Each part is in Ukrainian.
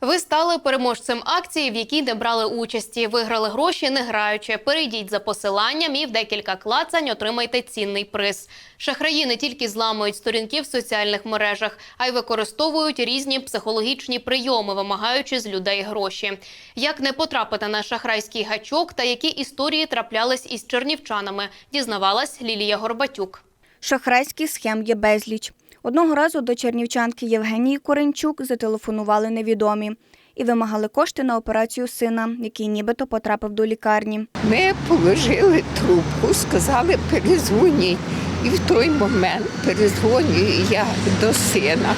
Ви стали переможцем акції, в якій не брали участі. Виграли гроші, не граючи. Перейдіть за посиланням і в декілька клацань отримайте цінний приз. Шахраї не тільки зламують сторінки в соціальних мережах, а й використовують різні психологічні прийоми, вимагаючи з людей гроші. Як не потрапити на шахрайський гачок та які історії траплялись із чернівчанами, дізнавалась Лілія Горбатюк. Шахрайських схем є безліч. Одного разу до чернівчанки Євгенії Коренчук зателефонували невідомі і вимагали кошти на операцію сина, який нібито потрапив до лікарні. Ми положили трубку, сказали перезвоніть. І в той момент перезвонюю я до сина.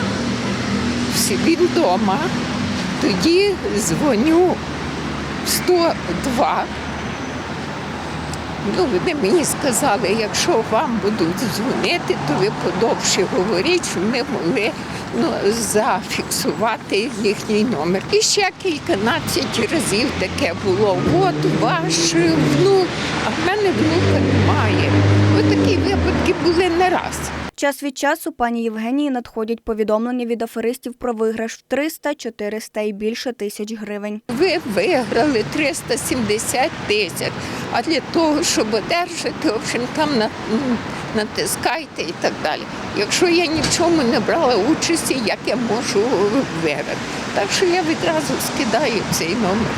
Він вдома. Тоді дзвоню в 102. Ну, вони мені сказали, якщо вам будуть дзвонити, то ви подовше говоріть, щоб ми могли ну, зафіксувати їхній номер. І ще кільканадцять разів таке було. От ваш внук, а в мене внука немає. Такі випадки були не раз. Час від часу пані Євгенії надходять повідомлення від аферистів про виграш в 300, 400 і більше тисяч гривень. Ви виграли 370 тисяч. А для того, щоб одержати, в общем, там натискайте і так далі. Якщо я ні в чому не брала участі, як я можу виграти? Так що я відразу скидаю цей номер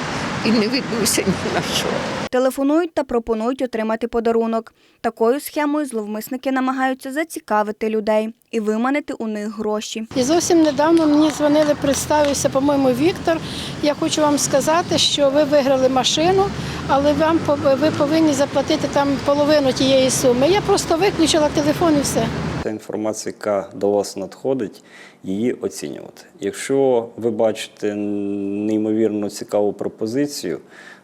і не ведуся ні на що. Телефонують та пропонують отримати подарунок. Такою схемою зловмисники намагаються зацікавити людей і виманити у них гроші. І зовсім недавно мені дзвонили, представився, по-моєму, Віктор. Я хочу вам сказати, що ви виграли машину, але вам ви повинні заплатити там половину тієї суми. Я просто виключила телефон і все. Та інформація, яка до вас надходить, її оцінювати. Якщо ви бачите неймовірно цікаву пропозицію,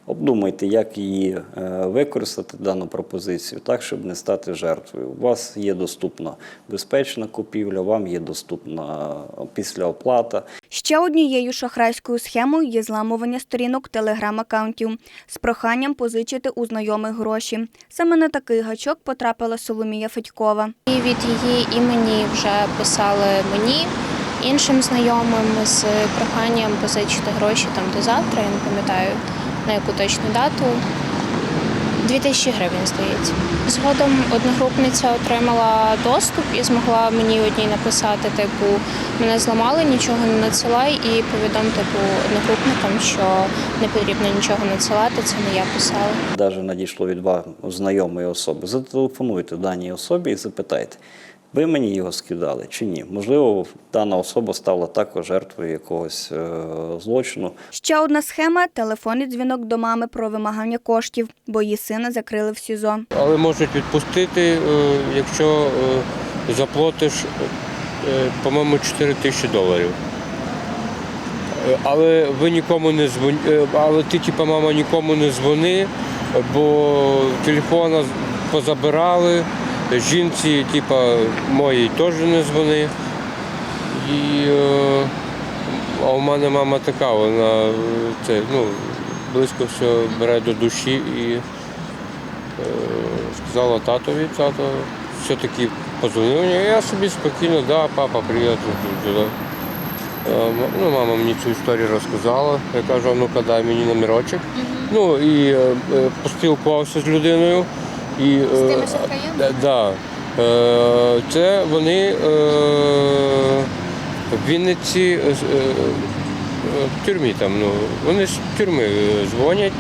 обдумайте, як її е, використати, дану пропозицію, так, щоб не стати жертвою. У вас є доступна безпечна купівля, вам є доступна післяоплата. Ще однією шахрайською схемою є зламування сторінок телеграм-аккаунтів з проханням позичити у знайомих гроші. Саме на такий гачок потрапила Соломія Федькова. І від її імені вже писали мені, іншим знайомим з проханням позичити гроші там до завтра, я не пам'ятаю на яку точну дату. 2000 гривень, здається. Згодом одногрупниця отримала доступ і змогла мені одній написати, типу, мене зламали, нічого не надсилай, і повідом типу одногрупникам, що не потрібно нічого надсилати, це не я писала. Навіть надійшло від вас знайомої особи. Зателефонуйте даній особі і запитайте, ви мені його скидали чи ні. Можливо, дана особа стала також жертвою якогось е, злочину. Ще одна схема телефонний дзвінок до мами про вимагання коштів, бо її сина закрили в СІЗО. Але можуть відпустити, е, якщо е, заплатиш, е, по-моєму, 4 тисячі доларів. Але ви нікому не дзвони, але ти, типа, мама, нікому не дзвони, бо телефона позабирали, жінці, типа, моїй теж не дзвони. І е, а у мене мама така, вона це, ну, близько все бере до душі і е, сказала татові, тато все-таки позвонив мені, я собі спокійно, да, папа, привіт, туди. Е, Ну, мама мені цю історію розказала. Я кажу, ну-ка дай мені номерочок. Ну і поспілкувався з людиною. І, з тими шахраями? Да. Е, Це вони е, в Вінниці е, е, е, в тюрмі там. Ну, вони з тюрми е, дзвонять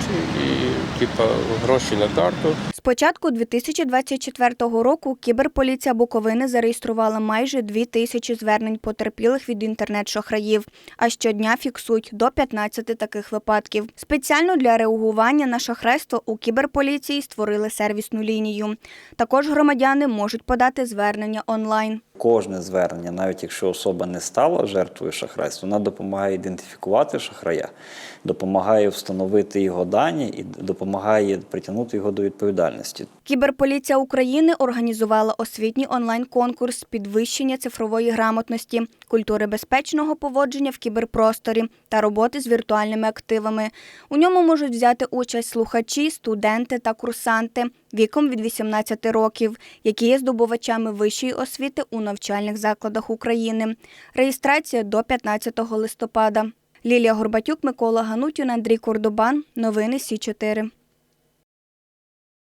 і типа гроші на карту. З початку 2024 року кіберполіція Буковини зареєструвала майже дві тисячі звернень потерпілих від інтернет-шахраїв, а щодня фіксують до 15 таких випадків. Спеціально для реагування на шахрайство у кіберполіції створили сервісну лінію. Також громадяни можуть подати звернення онлайн. Кожне звернення, навіть якщо особа не стала жертвою шахрайства, вона допомагає ідентифікувати шахрая, допомагає встановити його дані і допомагає притягнути його до відповідальності. Кіберполіція України організувала освітній онлайн-конкурс підвищення цифрової грамотності, культури безпечного поводження в кіберпросторі та роботи з віртуальними активами. У ньому можуть взяти участь слухачі, студенти та курсанти віком від 18 років, які є здобувачами вищої освіти у навчальних закладах України. Реєстрація до 15 листопада. Лілія Горбатюк, Микола Ганутін, Андрій Кордобан. Новини Сі 4